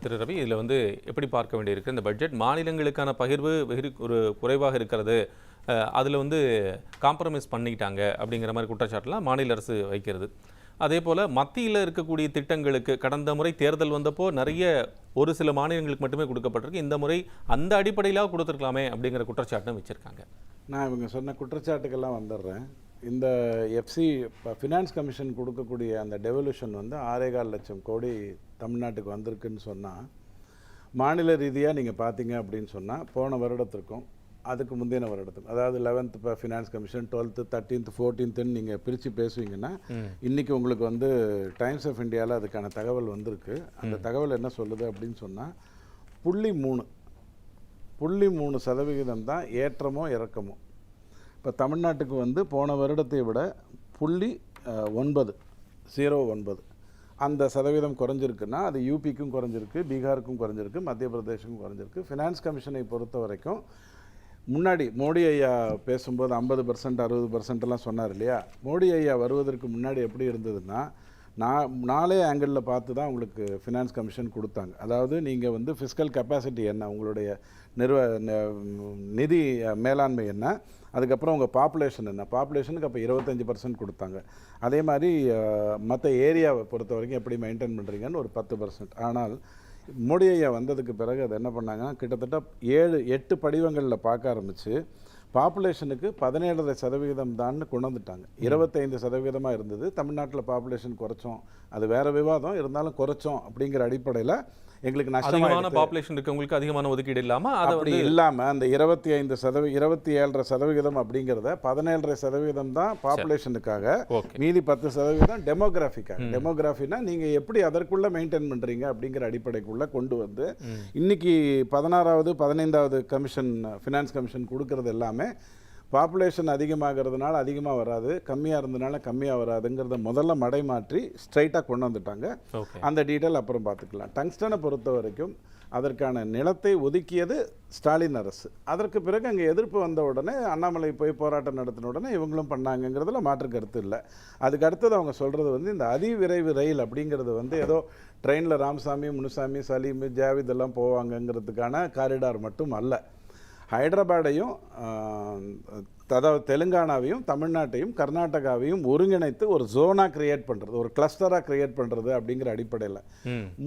திரு ரவி இதில் வந்து எப்படி பார்க்க வேண்டியிருக்கு? இந்த பட்ஜெட் மாநிலங்களுக்கான பகிர்வு வெகு ஒரு குறைவாக இருக்கிறது. அதில் வந்து காம்ப்ரமைஸ் பண்ணிக்கிட்டாங்க அப்படிங்கிற மாதிரி குற்றச்சாட்டுலாம் மாநில அரசு வைக்கிறது. அதே போல் மத்தியில் இருக்கக்கூடிய திட்டங்களுக்கு கடந்த முறை தேர்தல் வந்தப்போ நிறைய ஒரு சில மாநிலங்களுக்கு மட்டுமே கொடுக்கப்பட்டிருக்கு. இந்த முறை அந்த அடிப்படையிலாக கொடுத்துருக்கலாமே அப்படிங்கிற குற்றச்சாட்டும் வச்சுருக்காங்க. நான் இவங்க சொன்ன குற்றச்சாட்டுக்கெல்லாம் வந்துடுறேன். இந்த எஃப்சி ஃபினான்ஸ் கமிஷன் கொடுக்கக்கூடிய அந்த டெவல்யூஷன் வந்து ஆறேகால் லட்சம் கோடி தமிழ்நாட்டுக்கு வந்திருக்குன்னு சொன்னால் மாநில ரீதியாக நீங்கள் பார்த்தீங்க அப்படின்னு சொன்னால் போன வருடத்திற்கும் அதுக்கு முந்தின வருடத்துக்கும் அதாவது லெவன்த் இப்போ ஃபினான்ஸ் கமிஷன் டுவெல்த்து தேர்ட்டீன்த் ஃபோர்டீன்த்துன்னு நீங்கள் பிரித்து பேசுவீங்கன்னா இன்றைக்கி உங்களுக்கு வந்து டைம்ஸ் ஆஃப் இந்தியாவில் அதுக்கான தகவல் வந்திருக்கு. அந்த தகவல் என்ன சொல்லுது அப்படின்னு சொன்னால் புள்ளி மூணு புள்ளி மூணு சதவிகிதம் தான் ஏற்றமோ இறக்கமோ. இப்போ தமிழ்நாட்டுக்கு வந்து போன வருடத்தை விட புள்ளி ஒன்பது ஜீரோ ஒன்பது. அந்த சதவீதம் குறைஞ்சிருக்குன்னா அது யூபிக்கும் குறைஞ்சிருக்கு பீகாருக்கும் குறைஞ்சிருக்கு மத்திய பிரதேஷுக்கும் குறைஞ்சிருக்கு. ஃபினான்ஸ் கமிஷனை பொறுத்த வரைக்கும் முன்னாடி மோடி ஐயா பேசும்போது ஐம்பது பர்சன்ட் அறுபது பர்சன்ட்லாம் சொன்னார் இல்லையா? மோடி ஐயா வருவதற்கு முன்னாடி எப்படி இருந்ததுன்னா நான் நாலே ஆங்கிளில் பார்த்து தான் உங்களுக்கு ஃபினான்ஸ் கமிஷன் கொடுத்தாங்க. அதாவது நீங்கள் வந்து ஃபிஸ்கல் கெப்பாசிட்டி என்ன உங்களுடைய நிர்வ நிதி மேலாண்மை என்ன அதுக்கப்புறம் உங்கள் பாப்புலேஷன் என்ன? பாப்புலேஷனுக்கு அப்போ இருபத்தஞ்சி பர்சன்ட் கொடுத்தாங்க. அதே மாதிரி மற்ற ஏரியாவை பொறுத்த வரைக்கும் எப்படி மெயின்டைன் பண்ணுறீங்கன்னு ஒரு பத்து பர்சன்ட் ஆனால் மோடி ஐயா வந்ததுக்கு பிறகு அது என்ன பண்ணாங்கன்னா கிட்டத்தட்ட ஏழு எட்டு படிவங்களில் பார்க்க ஆரம்பித்து பாப்புலேஷனுக்கு பதினேழரை சதவிகிதம் தான் கொண்டு வந்துட்டாங்க இருபத்தைந்து சதவிகிதமாக இருந்தது. தமிழ்நாட்டில் பாப்புலேஷன் குறைச்சோம். அது வேற விவாதம். இருந்தாலும் குறைச்சோம் அப்படிங்கிற அடிப்படையில் எங்களுக்கு நஷ்டமான பாப்புலேஷன் இருக்கவங்களுக்கு அதிகமான ஒதுக்கீடு இல்லாமல் அப்படி இல்லாமல் அந்த இருபத்தி ஐந்து சதவி இருபத்தி ஏழரை சதவிகிதம் அப்படிங்கிறத பதினேழரை சதவிகிதம் தான் பாப்புலேஷனுக்காக மீதி பத்து சதவீதம் டெமோகிராஃபிக்காக டெமோகிராஃபினா நீங்கள் எப்படி அதற்குள்ள மெயின்டைன் பண்ணுறீங்க அப்படிங்கிற அடிப்படைக்குள்ளே கொண்டு வந்து இன்னைக்கு பதினாறாவது பதினைந்தாவது கமிஷன் ஃபினான்ஸ் கமிஷன் கொடுக்கறது எல்லாமே பாப்புலேஷன் அதிகமாகிறதுனால அதிகமாக வராது. கம்மியாக இருந்தனால கம்மியாக வராதுங்கிறத முதல்ல மடை மாற்றி ஸ்ட்ரைட்டாக கொண்டு வந்துட்டாங்க. அந்த டீட்டெயில் அப்புறம் பார்த்துக்கலாம். டங்ஸ்டனை பொறுத்த வரைக்கும் அதற்கான நிலத்தை ஒதுக்கியது ஸ்டாலின் அரசு. அதற்கு பிறகு அங்கே எதிர்ப்பு வந்த உடனே அண்ணாமலை போய் போராட்டம் நடத்தின உடனே இவங்களும் பண்ணாங்கங்கிறதுல மாற்று கருத்து இல்லை. அதுக்கு அடுத்தது அவங்க சொல்கிறது வந்து இந்த அதிவிரைவு ரயில் அப்படிங்கிறது வந்து ஏதோ ட்ரெயினில் ராமசாமி முனுசாமி சலீம் ஜாவித் எல்லாம் போவாங்கங்கிறதுக்கான காரிடார் மட்டும் அல்ல. ஹைதராபாடையும் அதாவது தெலுங்கானாவையும் தமிழ்நாட்டையும் கர்நாடகாவையும் ஒருங்கிணைத்து ஒரு ஜோனாக கிரியேட் பண்ணுறது ஒரு கிளஸ்டராக கிரியேட் பண்ணுறது அப்படிங்கிற அடிப்படையில்.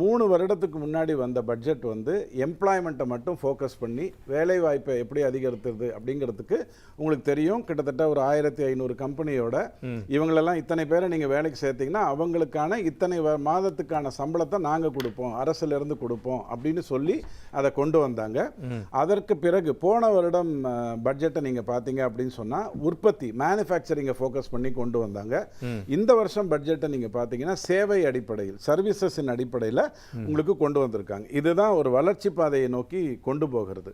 மூணு வருடத்துக்கு முன்னாடி வந்த பட்ஜெட் வந்து எம்ப்ளாய்மெண்ட்டை மட்டும் ஃபோக்கஸ் பண்ணி வேலை வாய்ப்பை எப்படி அதிகரித்துறது அப்படிங்கிறதுக்கு உங்களுக்கு தெரியும். கிட்டத்தட்ட ஒரு ஆயிரத்தி ஐநூறு கம்பெனியோட இவங்களெல்லாம் இத்தனை பேரை நீங்கள் வேலைக்கு சேர்த்தீங்கன்னா அவங்களுக்கான இத்தனை மாதத்துக்கான சம்பளத்தை நாங்கள் கொடுப்போம் அரசுல இருந்து கொடுப்போம் அப்படின்னு சொல்லி அதை கொண்டு வந்தாங்க. அதற்கு பிறகு போன வருடம் பட்ஜெட்டை நீங்கள் பார்த்தீங்க அப்படின்னு சொன்னால் உற்பத்தி மேனுஃபேக்சரிங்கை ஃபோக்கஸ் பண்ணி கொண்டு வந்தாங்க. இந்த வருஷம் பட்ஜெட்டை நீங்கள் பார்த்தீங்கன்னா சேவை அடிப்படையில் சர்வீசஸின் அடிப்படையில் உங்களுக்கு கொண்டு வந்திருக்காங்க. இதுதான் ஒரு வளர்ச்சி பாதையை நோக்கி கொண்டு போகிறது.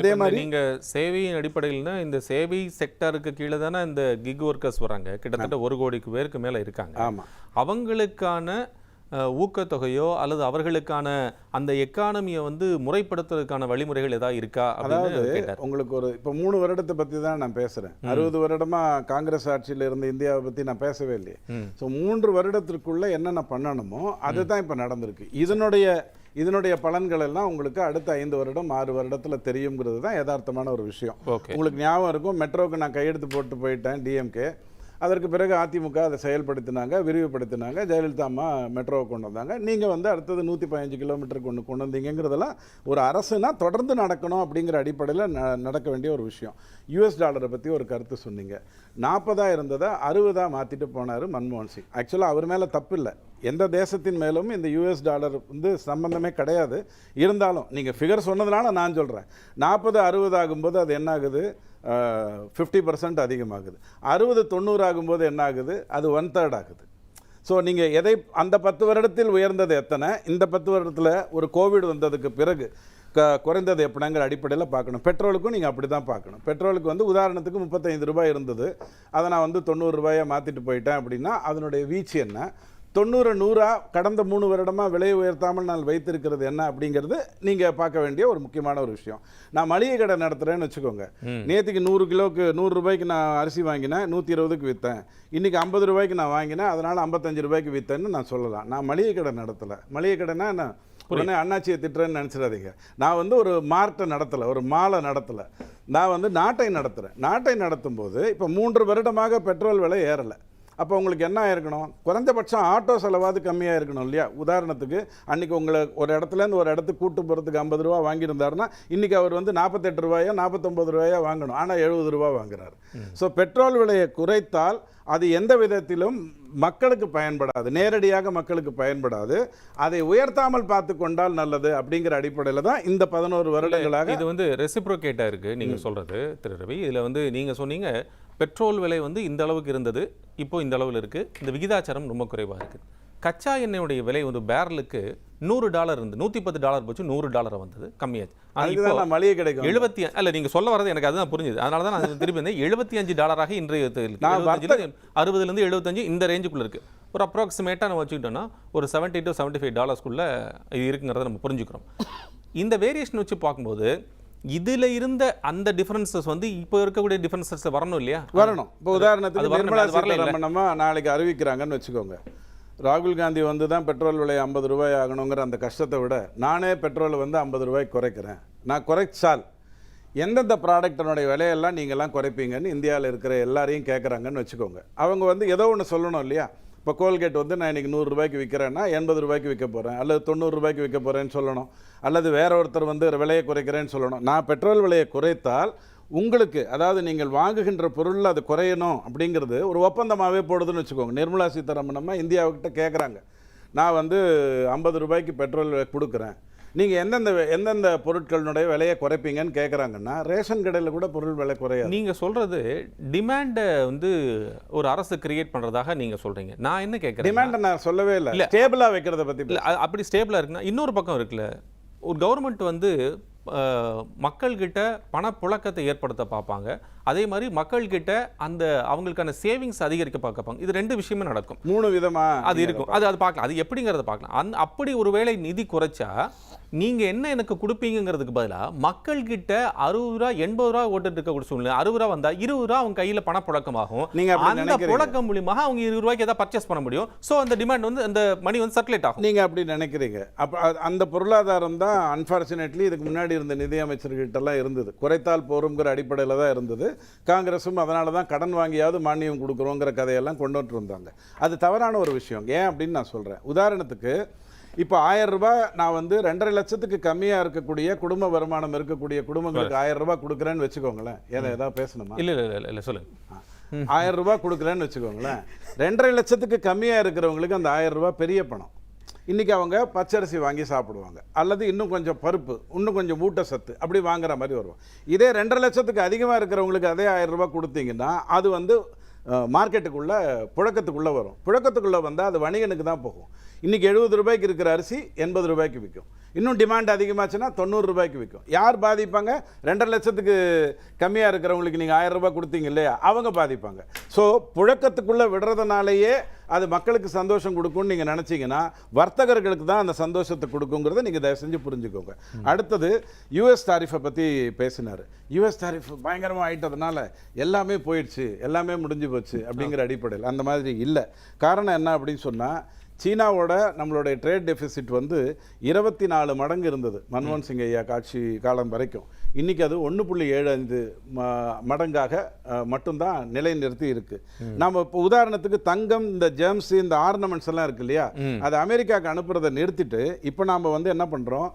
அதே மாதிரி நீங்க சேவையின் அடிப்படையில்னா இந்த சேவை செக்டருக்கு கீழே தானே இந்த கிக் ஒர்க்கர்ஸ் வராங்க. கிட்டத்தட்ட ஒரு கோடிக்கு பேருக்கு மேல இருக்காங்க. ஆமாம் அவங்களுக்கான ஊக்கத்தொகையோ அல்லது அவர்களுக்கான அந்த எக்கானமியை வந்து முறைப்படுத்துறதுக்கான வழிமுறைகள் ஏதாவது இருக்கா அதாவது உங்களுக்கு ஒரு இப்போ மூணு வருடத்தை பற்றி தான் நான் பேசுகிறேன் அறுபது வருடமா காங்கிரஸ் ஆட்சியில் இருந்த இந்தியாவை பற்றி நான் பேசவே இல்லையே. ஸோ மூன்று வருடத்திற்குள்ள என்னென்ன பண்ணணுமோ அதுதான் இப்போ நடந்திருக்கு. இதனுடைய இதனுடைய பலன்கள் எல்லாம் உங்களுக்கு அடுத்த ஐந்து வருடம் ஆறு வருடத்தில் தெரியுங்கிறது தான் யதார்த்தமான ஒரு விஷயம். உங்களுக்கு ஞாபகம் இருக்கும் மெட்ரோவுக்கு நான் கையெழுத்து போட்டு போயிட்டேன் டிஎம்கே அதற்கு பிறகு அதிமுக அதை செயல்படுத்தினாங்க விரிவுபடுத்தினாங்க ஜெயலலிதா அம்மா மெட்ரோவை கொண்டு வந்தாங்க. நீங்கள் வந்து அடுத்தது நூற்றி பதினஞ்சு கிலோமீட்டருக்கு கொண்டு கொண்டு வந்தீங்கிறதெல்லாம் ஒரு அரசுனா தொடர்ந்து நடக்கணும் அப்படிங்கிற அடிப்படையில் ந நடக்க வேண்டிய ஒரு விஷயம். யூஎஸ் டாலரை பற்றி ஒரு கருத்து சொன்னீங்க. நாற்பதாக இருந்ததை அறுபதாக மாற்றிட்டு போனார் மன்மோகன் சிங். ஆக்சுவலாக அவர் மேலே தப்பு இல்லை. எந்த தேசத்தின் மேலும் இந்த யூஎஸ் டாலர் வந்து சம்மந்தமே கிடையாது. இருந்தாலும் நீங்கள் ஃபிகர் சொன்னதுனால நான் சொல்கிறேன் நாற்பது அறுபது ஆகும்போது அது என்ன ஆகுது ஃபிஃப்டி பர்சன்ட் அதிகமாகுது. அறுபது தொண்ணூறு ஆகும்போது என்ன ஆகுது அது ஒன் தேர்ட் ஆகுது. ஸோ நீங்கள் எதை அந்த பத்து வருடத்தில் உயர்ந்தது எத்தனை? இந்த பத்து வருடத்தில் ஒரு கோவிட் வந்ததுக்கு பிறகு க குறைந்தது எப்படிங்கிற அடிப்படையில் பார்க்கணும். பெட்ரோலுக்கும் நீங்கள் அப்படி தான் பார்க்கணும். பெட்ரோலுக்கு வந்து உதாரணத்துக்கு முப்பத்தைந்து ரூபாய் இருந்தது. அதை நான் வந்து தொண்ணூறு ரூபாயை மாற்றிட்டு போயிட்டேன் அப்படின்னா அதனுடைய வீச்சு என்ன? தொண்ணூறு நூறா கடந்த மூணு வருடமாக விலை உயர்த்தாமல் நான் வைத்திருக்கிறது என்ன அப்படிங்கிறது நீங்கள் பார்க்க வேண்டிய ஒரு முக்கியமான ஒரு விஷயம். நான் மளிகை கடை நடத்துகிறேன்னு வச்சுக்கோங்க. நேற்றுக்கு நூறு கிலோக்கு நூறு ரூபாய்க்கு நான் அரிசி வாங்கினேன் நூற்றி இருபதுக்கு விற்றேன் இன்றைக்கி ஐம்பது ரூபாய்க்கு நான் வாங்கினேன் அதனால் ஐம்பத்தஞ்சு ரூபாய்க்கு விற்றேன்னு நான் சொல்லலாம். நான் மளிகை கடை நடத்தலை. மளிகை கடைனா என்ன? உடனே அண்ணாச்சியை திட்டுறேன்னு நினச்சிடாதீங்க. நான் வந்து ஒரு மார்ட்டை நடத்தலை ஒரு மாலை நடத்தலை. நான் வந்து நாட்டை நடத்துகிறேன் நாட்டை நடத்தும் போது இப்போ மூன்று வருடமாக பெட்ரோல் விலை ஏறலை. அப்போ உங்களுக்கு என்ன ஆயிருக்கணும்? குறைஞ்சபட்சம் ஆட்டோ செலவாவது கம்மியாக இருக்கணும் இல்லையா? உதாரணத்துக்கு அன்றைக்கி உங்களை ஒரு இடத்துலேருந்து ஒரு இடத்துக்கு கூட்டு போகிறதுக்கு ஐம்பது ரூபா வாங்கியிருந்தாருன்னா இன்றைக்கி அவர் வந்து நாற்பத்தெட்டு ரூபாயோ நாற்பத்தொம்பது ரூபாயோ வாங்கணும். ஆனால் எழுபது ரூபா வாங்குறாரு. ஸோ பெட்ரோல் விலையை குறைத்தால் அது எந்த விதத்திலும் மக்களுக்கு பயன்படாது. நேரடியாக மக்களுக்கு பயன்படாது. அதை உயர்த்தாமல் பார்த்து கொண்டால் நல்லது அப்படிங்கிற அடிப்படையில் தான் இந்த பதினோரு வருடங்களாக இது வந்து ரெசிப்ரோகேட்டா இருக்கு நீங்க சொல்றது திரு ரவி. இதுல வந்து நீங்க சொன்னீங்க பெட்ரோல் விலை வந்து இந்த அளவுக்கு இருந்தது. இப்போ இந்த அளவில் இருக்கு. இந்த விகிதாச்சாரம் ரொம்ப குறைவா இருக்கு. கச்சா எண்ணெயுடைய விலை ஒரு பேரலுக்கு நூறு டாலர் இருந்து நூற்றி பத்து டாலர் போச்சு நூறு டாலர் வந்தது. கம்மியாச்சு. மளிகை கிடைக்கும் எழுபத்தி அல்ல நீங்க சொல்ல வரது எனக்கு அதுதான் புரிஞ்சுது. அதனால தான் நான் திருப்பி வந்தேன் எழுபத்தி அஞ்சு டாலராக இன்றைய அறுபதுலேருந்து எழுபத்தஞ்சு இந்த ரேஞ்சுக்குள்ள இருக்கு. ஒரு அப்ராக்சிமேட்டாக நம்ம வச்சுக்கிட்டோம்னா ஒரு செவன்ட்டி டு செவன்ட்டி ஃபைவ் டாலர்ஸ்க்குள்ள இது இருக்குங்கிறத நம்ம புரிஞ்சுக்கிறோம். இந்த வேரியேஷன் வச்சு பார்க்கும்போது இதுல இருந்த அந்த டிஃபரன்சஸ் வந்து இப்போ இருக்கக்கூடிய டிஃபரன்சஸ் வரணும் இல்லையா? வரணும். இப்போ உதாரணத்துக்கு நிர்மலா. சீதாராமன் நாளைக்கு அறிவிக்கிறாங்கன்னு வச்சுக்கோங்க. ராகுல் காந்தி வந்து தான் பெட்ரோல் விலை ஐம்பது ரூபாய் ஆகணுங்கிற அந்த கஷ்டத்தை விட நானே பெட்ரோலை வந்து ஐம்பது ரூபாய்க்கு குறைக்கிறேன். நான் குறைச்சால் எந்தெந்த ப்ராடக்டினுடைய விலையெல்லாம் நீங்கள்லாம் குறைப்பீங்கன்னு இந்தியாவில் இருக்கிற எல்லாரையும் கேட்குறாங்கன்னு வச்சுக்கோங்க. அவங்க வந்து ஏதோ ஒன்று சொல்லணும் இல்லையா? இப்போ கோல்கேட் வந்து நான் இன்றைக்கி நூறு ரூபாய்க்கு விற்கிறேன்னா எண்பது ரூபாய்க்கு விற்க போகிறேன் அல்லது தொண்ணூறு ரூபாய்க்கு விற்க போகிறேன்னு சொல்லணும். அல்லது வேற ஒருத்தர் வந்து விலையை குறைக்கிறேன்னு சொல்லணும். நான் பெட்ரோல் விலையை குறைத்தால் உங்களுக்கு அதாவது நீங்கள் வாங்குகின்ற பொருளில் அது குறையணும் அப்படிங்கிறது ஒரு ஒப்பந்தமாகவே போடுதுன்னு வச்சுக்கோங்க. நிர்மலா சீதாராமன் அம்மா இந்தியாவுக்கிட்ட கேட்குறாங்க நான் வந்து ஐம்பது ரூபாய்க்கு பெட்ரோல் கொடுக்குறேன். நீங்கள் எந்தெந்த எந்தெந்த பொருட்களினுடைய விலையை குறைப்பீங்கன்னு கேட்குறாங்கன்னா ரேஷன் கடையில் கூட பொருள் விலை குறையாது. நீங்க சொல்றது டிமாண்டை வந்து ஒரு அரசு கிரியேட் பண்றதாக நீங்க சொல்றீங்க. நான் என்ன கேட்குறேன் டிமாண்டை நான் சொல்லவே இல்லை. இல்ல. ஸ்டேபிளாக வைக்கிறத பற்றி இல்ல அப்படி ஸ்டேபிளா இருக்குன்னா இன்னொரு பக்கம் இருக்குல்ல. ஒரு கவர்மெண்ட் வந்து மக்கள்கிட்ட பணப்புழக்கத்தை ஏற்படுத்த பார்ப்பாங்க. அதே மாதிரி மக்கள்கிட்ட அந்த அவங்களுக்கான சேவிங்ஸ் அதிகரிக்க பார்ப்பாங்க இது ரெண்டு விஷயமே நடக்கும். மூணு விதமாக அது இருக்கும். அது அது பார்க்கலாம். அது எப்படிங்கிறத பார்க்கலாம். அந்த அப்படி ஒருவேளை நிதி குறைச்சா நீங்க என்ன எனக்கு கொடுப்பீங்கிறதுக்கு பதிலா மக்கள்கிட்ட அறுபது ரூபா எண்பது ரூபா ஓட்டுட்டு இருக்கக்கூடிய சூழ்நிலை. அறுபது ரூபா வந்தா இருபது ரூபா அவங்க கையில பணப்புழக்கமாகும் நீங்க அப்படி அந்த. புழக்கம் மூலியமாக அவங்க இருபது ரூபாய்க்கு ஏதாவது பர்ச்சேஸ் பண்ண முடியும். சோ அந்த டிமாண்ட் வந்து அந்த மணி வந்து சர்க்குலேட் ஆகும். நீங்கள் அப்படி நினைக்கிறீங்க. அப்போ அந்த பொருளாதாரம் தான் அன்ஃபார்ச்சுனேட்லி இதுக்கு முன்னாடி இருந்த நிதியமைச்சர்கிட்டலாம் இருந்தது. குறைத்தால் போருங்கிற அடிப்படையில் தான் இருந்தது. காங்கிரஸும் அதனால தான் கடன் வாங்கியாவது மானியம் கொடுக்குறோங்கிற கதையெல்லாம் கொண்டு வந்தாங்க அது தவறான ஒரு விஷயம். ஏன் அப்படின்னு நான் சொல்கிறேன் உதாரணத்துக்கு இப்போ ஆயிரம் ரூபாய் நான் வந்து ரெண்டரை லட்சத்துக்கு கம்மியாக இருக்கக்கூடிய குடும்ப வருமானம் இருக்கக்கூடிய குடும்பங்களுக்கு ஆயிரம் ரூபாய் கொடுக்குறேன்னு வச்சுக்கோங்களேன். ஏதா ஏதாவது பேசணுமா? இல்ல இல்ல இல்ல இல்ல சொல்லுங்க. ஆயிரம் ரூபாய் கொடுக்குறேன்னு வச்சுக்கோங்களேன். ரெண்டரை லட்சத்துக்கு கம்மியாக இருக்கிறவங்களுக்கு அந்த ஆயிரம் ரூபாய் பெரிய பணம். இன்றைக்கி அவங்க பச்சரிசி வாங்கி சாப்பிடுவாங்க. அல்லது இன்னும் கொஞ்சம் பருப்பு இன்னும் கொஞ்சம் ஊட்டச்சத்து அப்படி வாங்குற மாதிரி வருவோம் இதே ரெண்டரை லட்சத்துக்கு அதிகமாக இருக்கிறவங்களுக்கு அதே ஆயிரம் ரூபாய் கொடுத்தீங்கன்னா அது வந்து மார்க்கெட்டுக்குள்ளே புழக்கத்துக்குள்ளே வரும். புழக்கத்துக்குள்ளே வந்தால் அது வணிகனுக்கு தான் போகும். இன்றைக்கி எழுபது ரூபாய்க்கு இருக்கிற அரிசி எண்பது ரூபாய்க்கு விற்கும் இன்னும் டிமாண்ட் அதிகமாச்சுன்னா தொண்ணூறு ரூபாய்க்கு விற்கும் யார் பாதிப்பாங்க? ரெண்டரை லட்சத்துக்கு கம்மியாக இருக்கிறவங்களுக்கு நீங்கள் ஆயிரம் ரூபாய் கொடுத்தீங்க இல்லையா? அவங்க பாதிப்பாங்க. ஸோ புழக்கத்துக்குள்ளே விடுறதுனாலேயே அது மக்களுக்கு சந்தோஷம் கொடுக்கும்னு நீங்கள் நினச்சிங்கன்னா வர்த்தகர்களுக்கு தான் அந்த சந்தோஷத்தை கொடுக்குங்கிறத நீங்கள் தயவு செஞ்சு புரிஞ்சுக்கோங்க. அடுத்தது யூஎஸ் தாரிஃபை பற்றி பேசினார். யூஎஸ் தாரிஃப் பயங்கரமாக ஆயிட்டதுனால எல்லாமே போயிடுச்சு எல்லாமே முடிஞ்சு போச்சு அப்படிங்கிற அடிப்படையில். அந்த மாதிரி இல்லை. காரணம் என்ன அப்படின்னு சொன்னால் சீனாவோட நம்மளுடைய ட்ரேட் டெபிசிட் வந்து இருபத்தி நாலு மடங்கு இருந்தது. மன்மோகன் சிங் ஐயா காட்சி காலம் வரைக்கும். இன்றைக்கி அது ஒன்று புள்ளி ஏழு ஐந்து மடங்காக மட்டும்தான் நிலைநிறுத்தி இருக்கு. நம்ம இப்போ உதாரணத்துக்கு தங்கம் இந்த ஜெம்ஸ் இந்த ஆர்னமெண்ட்ஸ் எல்லாம் இருக்கு இல்லையா? அது அமெரிக்காவுக்கு அனுப்புறதை நிறுத்திட்டு இப்போ நாம் வந்து என்ன பண்ணுறோம்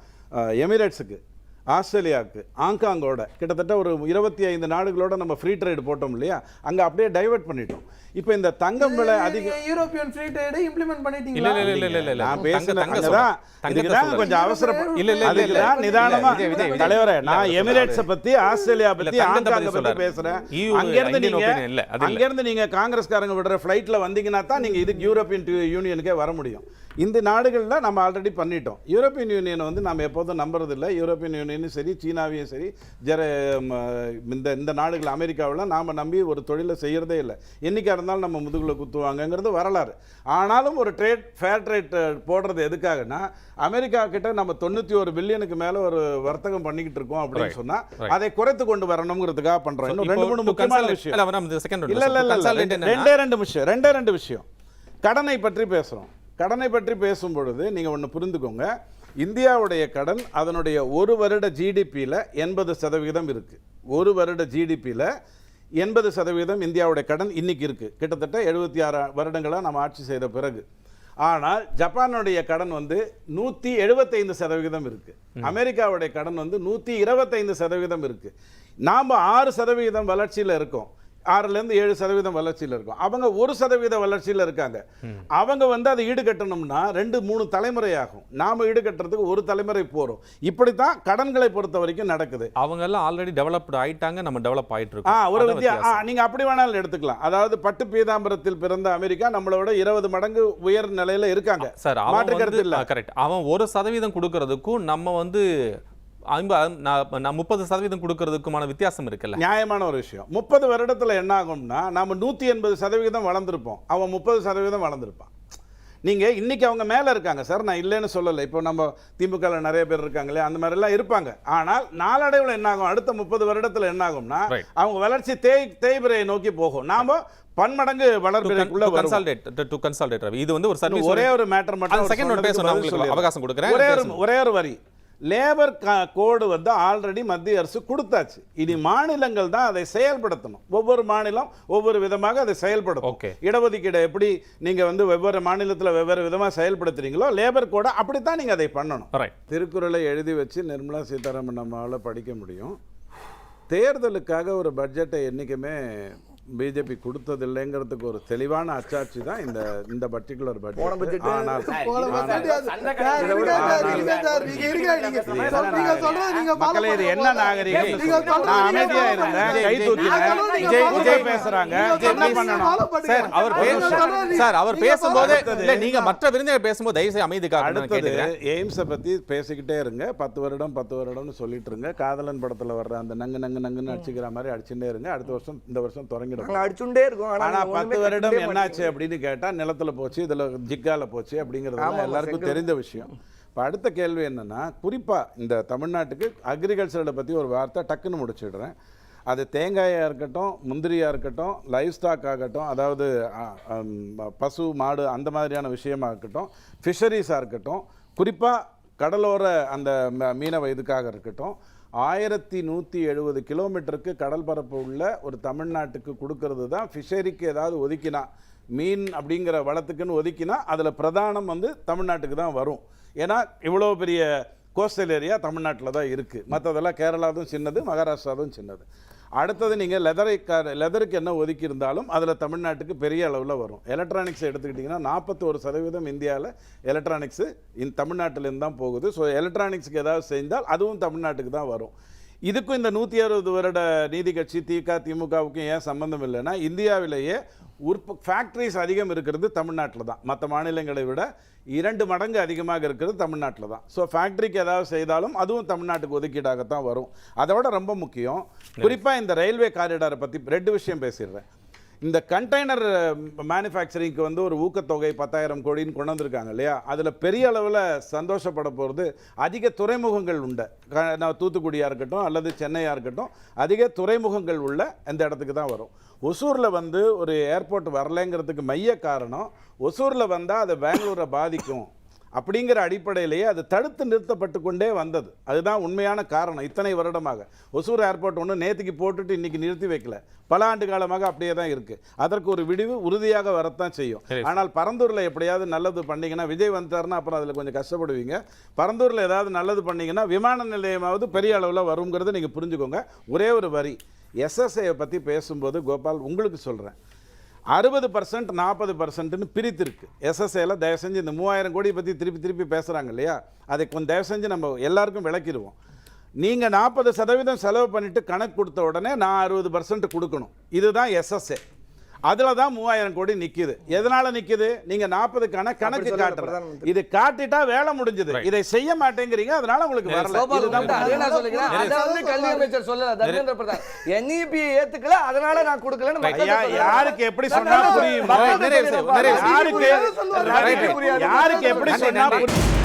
எமிரேட்ஸுக்கு ஆஸ்திரேலியாவுக்கு ஹாங்காங்கோட கிட்டத்தட்ட ஒரு இருபத்தி ஐந்து நாடுகளோட நம்ம ஃப்ரீ ட்ரேட் போட்டோம் இல்லையா அங்கே அப்படியே டைவர்ட் பண்ணிட்டோம் இப்போ இந்த தங்கம் விலை அதிகம் யூரோப்பியன் ஃப்ரீ ட்ரேட் இம்ப்ளிமெண்ட் இல்ல பண்ணிட்டீங்களா இல்ல இல்ல இல்ல இல்ல இல்ல நான் பேசுனேன் அங்கதான் சொல்றேன். தங்கத்தை இதுக்கு தான் சொல்றேன். கொஞ்சம் அவசரப்பட இல்ல, இல்ல, இல்ல, நிதானமா. தலைவரே நான் எமிரேட்ஸை பத்தி ஆஸ்திரேலியா பத்தி ஹாங்காங்க பத்தி. பேசுறேன் EU அங்க இருந்து நீங்க. அங்க இருந்து நீங்க காங்கிரஸ்காரங்க விடுற ஃப்ளைட்ல வந்தீங்கன்னா தான் நீங்க இதுக்கு யூரோப்பியன் யூனியனுக்கே வர முடியும் இந்த நாடுகள்ல நம்ம ஆல்ரெடி பண்ணிட்டோம். யூரோப்பியன் யூனியன் வந்து நம்ம எப்போதும் நம்புறது இல்ல யூரோப்பியன் யூனியனும் சரி சீனாவையும் சரி ஜெர இந்த இந்த நாடுகள் அமெரிக்காவில் நாம நம்பி ஒரு தொழிலை செய்யறதே இல்லை. என்னைக்கா இருந்தாலும் நம்ம முதுகுல குத்துவாங்கங்கிறது வரலாறு. ஆனாலும் ஒரு ட்ரேட் ஃபேர் ட்ரேட் போடுறது எதுக்காகனா அமெரிக்கா கிட்ட நம்ம தொண்ணூற்றி ஒரு பில்லியனுக்கு மேல ஒரு வர்த்தகம் பண்ணிக்கிட்டு இருக்கோம் அப்படின்னு Right. சொன்னா Right. அதை குறைத்து கொண்டு வரணுங்கிறதுக்காக பண்றோம். இன்னும் ரெண்டு மூணு முக்கியமான விஷயம். இல்ல, இல்ல இல்ல ரெண்டு- ரெண்டே விஷயம் ரெண்டே ரெண்டு விஷயம். கடனை பற்றி பேசுறோம். கடனை பற்றி பேசும் பொழுது நீங்க ஒன்று புரிந்துக்கோங்க. இந்தியாவுடைய கடன் அதனுடைய ஒரு வருட ஜிடிபியில் எண்பது சதவிகிதம் இருக்கு. ஒரு வருட ஜிடிபியில் எண்பது சதவீதம் இந்தியாவுடைய கடன் இன்னைக்கு இருக்கு. கிட்டத்தட்ட எழுபத்தி ஆறு வருடங்களாக நம்ம ஆட்சி செய்த பிறகு. ஆனால் ஜப்பானுடைய கடன் வந்து நூற்றி எழுபத்தைந்து சதவிகிதம் இருக்கு. அமெரிக்காவுடைய கடன் வந்து நூற்றி இருபத்தைந்து சதவீதம் இருக்கு. நாம் ஆறு சதவிகிதம் வளர்ச்சியில் இருக்கோம். ஆறுலேருந்து ஏழு சதவீதம் வளர்ச்சியில் இருக்கும். அவங்க ஒரு சதவீத வளர்ச்சியில் இருக்காங்க. அவங்க வந்து அதை ஈடுகட்டணும்னா ரெண்டு மூணு தலைமுறை ஆகும். நாம் ஈடுகட்டுறதுக்கு ஒரு தலைமுறை போகிறோம் இப்படித்தான் கடன்களை பொறுத்த வரைக்கும் நடக்குது. அவங்க எல்லாம் ஆல்ரெடி டெவலப்டு ஆயிட்டாங்க நம்ம டெவலப் ஆயிட்டு ஆ இருக்கோம் ஒரு அதான் வித்தியா ஆ வித்தியாசம். நீங்க அப்படி வேணாலும் எடுத்துக்கலாம். அதாவது பட்டு பீதாம்பரத்தில் பிறந்த அமெரிக்கா நம்மளோட இருபது மடங்கு உயர் நிலையில இருக்காங்க. சார் மாற்று கருத்து இல்ல. கரெக்ட் அவன் ஒரு சதவீதம் கொடுக்கறதுக்கும் நம்ம வந்து நான் முப்பது சதவீதம் கொடுக்கறதுக்குமான வித்தியாசம் இருக்குல்ல? நியாயமான ஒரு விஷயம். முப்பது வருடத்துல என்ன ஆகும்னா நம்ம நூத்தி எண்பது சதவிகிதம் வளர்ந்துருப்போம். அவன் முப்பது சதவீதம் வளர்ந்துருப்பான். நீங்க இன்னைக்கு அவங்க மேல இருக்காங்க. சார் நான் இல்லைன்னு சொல்லலை. இப்போ நம்ம திமுகல நிறைய பேர் இருக்காங்களே அந்த மாதிரி எல்லாம் இருப்பாங்க. ஆனால் நாளடைவில் என்ன ஆகும்? அடுத்த முப்பது வருடத்துல என்ன ஆகும்னா Right. அவங்க வளர்ச்சி தேய் தேய்பிரையை நோக்கி போகும். நாம பன்மடங்கு வளர்பிறைக்குள்ள வருவோம். கன்சால்டேட் டு கன்சால்டேட் ரவி இது வந்து ஒரு ஒரே ஒரு மேட்டர் மட்டும் செகண்ட் சொல்லிடுறேன். அவகாசம் கொடுக்குறேன். ஒரே ஒரு. ஒரே ஒரு வரி. லேபர் கோடு வந்து ஆல்ரெடி மத்திய அரசு கொடுத்தாச்சு. இனி மாநிலங்கள் தான் அதை செயல்படுத்தணும். ஒவ்வொரு மாநிலம் ஒவ்வொரு விதமாக அதை செயல்படுத்தும். Okay. இடஒதுக்கீடு எப்படி நீங்க வந்து வெவ்வேறு மாநிலத்தில் வெவ்வேறு விதமா செயல்படுத்துறீங்களோ லேபர் கோடை அப்படித்தான் நீங்க அதை பண்ணணும். ரைட் திருக்குறளை எழுதி வச்சு நிர்மலா சீதாராமன் நம்மளால படிக்க முடியும். தேர்தலுக்காக ஒரு பட்ஜெட்டை என்றைக்குமே பிஜேபி கொடுத்ததில்லைங்கிறதுக்கு ஒரு தெளிவான அச்சாட்சி தான் இந்த இந்த பர்டிகுலர் பட்ஜெட் ஆனால் இது என்ன சொல்- நீங்க சொல்றது நீங்க follow மக்களே இது என்ன பண்ண நாகரிகம் நான் அமைதியா இருந்தேன். கை தூக்கினேன். விஜய் விஜய். பேசுறாங்க. என்ன பண்ணணும். சார் அவர் நீங்க பேச சொல்றது நீங்க- சார் அவர் பேசும்போது இல்ல நீங்க மற்ற விருந்தினர் பேசும்போது தயவு செய்து அமைதி காக்கணும் அடுத்தது எய்ம்ஸை பத்தி பேசிக்கிட்டே இருங்க. பத்து வருடம் பத்து வருடம்னு சொல்லிட்டு இருங்க. காதலன் படத்துல வர்ற அந்த நங்கு நங்கு நங்குன்னு அடிச்சுக்கிற மாதிரி அடிச்சுட்டே இருங்க. அடுத்த வருஷம் இந்த வருஷம் தொடங்கிடும் நாங்க அடிச்சுட்டே இருக்கோம் ஆனா ஆனா நீங்க பத்து வருடம் என்னாச்சு. அப்படின்னு கேட்டா நிலத்துல போச்சு இதுல ஜிக்கால போச்சு அப்படிங்கிறது எல்லாருக்கும். தெரிந்த விஷயம் இப்போ அடுத்த கேள்வி என்னன்னா குறிப்பா இந்த தமிழ்நாட்டுக்கு அக்ரிகல்ச்சரை பத்தி ஒரு வார்த்தை டக்குன்னு முடிச்சிடுறேன் அது தேங்காயாக இருக்கட்டும் முந்திரியாக இருக்கட்டும் லைஃப் ஸ்டாக் ஆகட்டும் அதாவது பசு மாடு அந்த மாதிரியான விஷயமா இருக்கட்டும் ஃபிஷரிஸாக இருக்கட்டும் குறிப்பாக கடலோர அந்த மீனவ இதுக்காக இருக்கட்டும் ஆயிரத்தி நூற்றி எழுபது கிலோமீட்டருக்கு கடல் பரப்பு உள்ள ஒரு தமிழ்நாட்டுக்கு கொடுக்கறது தான் ஃபிஷரிக்கு ஏதாவது ஒதுக்கினா மீன் அப்படிங்கிற வளத்துக்குன்னு ஒதுக்கினா அதில் பிரதானம் வந்து தமிழ்நாட்டுக்கு தான் வரும். ஏன்னா இவ்வளோ பெரிய கோஸ்டல் ஏரியா தமிழ்நாட்டில் தான் இருக்குது மற்றதெல்லாம் கேரளாவும் சின்னது மகாராஷ்டிராவும் சின்னது. அடுத்தது நீங்கள் லெதரை லெதருக்கு என்ன ஒதுக்கி இருந்தாலும் அதில் தமிழ்நாட்டுக்கு பெரிய அளவில் வரும். எலக்ட்ரானிக்ஸ் எடுத்துக்கிட்டிங்கன்னா நாற்பத்தோரு சதவீதம் இந்தியாவில் எலக்ட்ரானிக்ஸு இந்த தமிழ்நாட்டிலேருந்து தான் போகுது. ஸோ எலக்ட்ரானிக்ஸ்க்கு ஏதாவது செய்தால் அதுவும் தமிழ்நாட்டுக்கு தான் வரும். இதுக்கும் இந்த நூற்றி அறுபது வருட நீதி கட்சி திக திமுகவுக்கும் ஏன் சம்பந்தம் இல்லைன்னா இந்தியாவிலேயே உற்ப ஃபேக்ட்ரிஸ் அதிகம் இருக்கிறது தமிழ்நாட்டில் தான். மற்ற மாநிலங்களை விட இரண்டு மடங்கு அதிகமாக இருக்கிறது தமிழ்நாட்டில் தான். ஸோ ஃபேக்ட்ரிக்கு ஏதாவது செய்தாலும் அதுவும் தமிழ்நாட்டுக்கு ஒதுக்கீடாகத்தான் வரும். அதோட ரொம்ப முக்கியம் குறிப்பாக இந்த ரயில்வே காரிடாரை பற்றி ரெண்டு விஷயம் பேசிடுறேன். இந்த கண்டெய்னர் மேனுஃபேக்சரிங்க்கு வந்து ஒரு ஊக்கத்தொகை பத்தாயிரம் கோடின்னு கொண்டு வந்திருக்காங்க இல்லையா? அதில் பெரிய அளவில் சந்தோஷப்பட போகிறது அதிக துறைமுகங்கள் உண்டு க- நான் தூத்துக்குடியாக இருக்கட்டும் அல்லது சென்னையாக இருக்கட்டும் அதிக துறைமுகங்கள் உள்ள இந்த இடத்துக்கு தான் வரும். ஒசூரில் வந்து ஒரு ஏர்போர்ட் வரலைங்கிறதுக்கு மைய காரணம் ஒசூரில் வந்தால் அது பெங்களூரை பாதிக்கும். அப்படிங்கிற அடிப்படையிலேயே அது தடுத்து நிறுத்தப்பட்டு கொண்டே வந்தது. அதுதான் உண்மையான காரணம் இத்தனை வருடமாக. ஒசூர் ஏர்போர்ட் ஒன்று நேற்றுக்கு போட்டுட்டு இன்னைக்கு நிறுத்தி வைக்கல. பல ஆண்டு காலமாக அப்படியே தான் இருக்கு. அதற்கு ஒரு விடிவு உறுதியாக வரத்தான் செய்யும். ஆனால் பரந்தூரில் எப்படியாவது நல்லது பண்ணீங்கன்னா விஜய் வந்தாருன்னா அப்புறம் அதில் கொஞ்சம் கஷ்டப்படுவீங்க. பரந்தூரில் ஏதாவது நல்லது பண்ணீங்கன்னா விமான நிலையமாவது பெரிய அளவில் வருங்கிறத நீங்கள் புரிஞ்சுக்கோங்க. ஒரே ஒரு வரி. எஸ்எஸ்ஐயை பற்றி பேசும்போது கோபால் உங்களுக்கு சொல்கிறேன் அறுபது பர்சன்ட் நாற்பது பர்சன்ட்னு பிரித்திருக்கு. எஸ்எஸ்ஏல தயவு செஞ்சு இந்த மூவாயிரம் கோடியை பற்றி திருப்பி திருப்பி பேசுகிறாங்க இல்லையா? அதை கொஞ்சம் தயவு செஞ்சு நம்ம எல்லாருக்கும் விளக்கிடுவோம். நீங்கள் நாற்பது சதவீதம் செலவு பண்ணிவிட்டு கணக்கு கொடுத்த உடனே நான் அறுபது பர்சன்ட் கொடுக்கணும். இதுதான் எஸ்எஸ்ஏ அதில் தான் மூவாயிரம் கோடி நிக்குது எதனால நிக்குது நீங்க நாற்பது கணக்கு மந்திரி. இது காட்டிட்டா வேலை முடிஞ்சது இதை செய்ய மாட்டேங்கிறீங்க அதனால உங்களுக்கு வரல NEP ஏத்துக்கல அதனால நான் சொல்றாரு. யாருக்கு எப்படி சொன்னா புரியும். யாருக்கு எப்படி சொன்னா. புரியும்